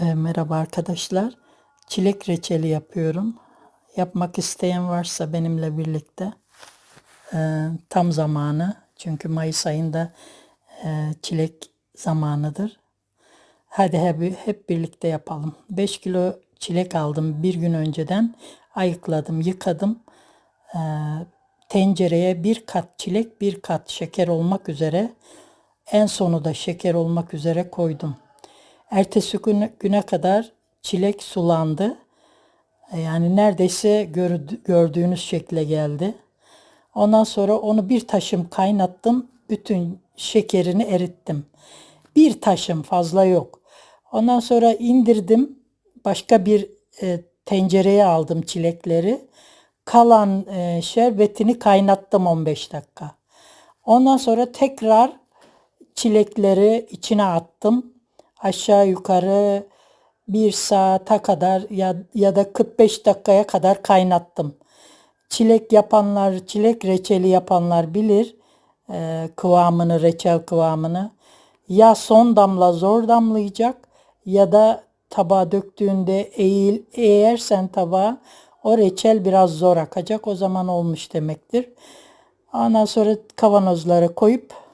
E, merhaba arkadaşlar. Çilek reçeli yapıyorum. Yapmak isteyen varsa benimle birlikte e, tam zamanı. Çünkü Mayıs ayında e, çilek zamanıdır. Hadi hep, hep birlikte yapalım. 5 kilo çilek aldım bir gün önceden. Ayıkladım, yıkadım. E, tencereye bir kat çilek, bir kat şeker olmak üzere en sonu da şeker olmak üzere koydum. Ertesi güne, güne kadar çilek sulandı. Yani neredeyse gördü- gördüğünüz şekle geldi. Ondan sonra onu bir taşım kaynattım. Bütün şekerini erittim. Bir taşım fazla yok. Ondan sonra indirdim. Başka bir e, tencereye aldım çilekleri. Kalan e, şerbetini kaynattım 15 dakika. Ondan sonra tekrar çilekleri içine attım. Aşağı yukarı bir saate kadar ya, ya da 45 dakikaya kadar kaynattım. Çilek yapanlar, çilek reçeli yapanlar bilir e, kıvamını, reçel kıvamını. Ya son damla zor damlayacak ya da tabağa döktüğünde eğil, eğersen tabağa o reçel biraz zor akacak. O zaman olmuş demektir. Ondan sonra kavanozlara koyup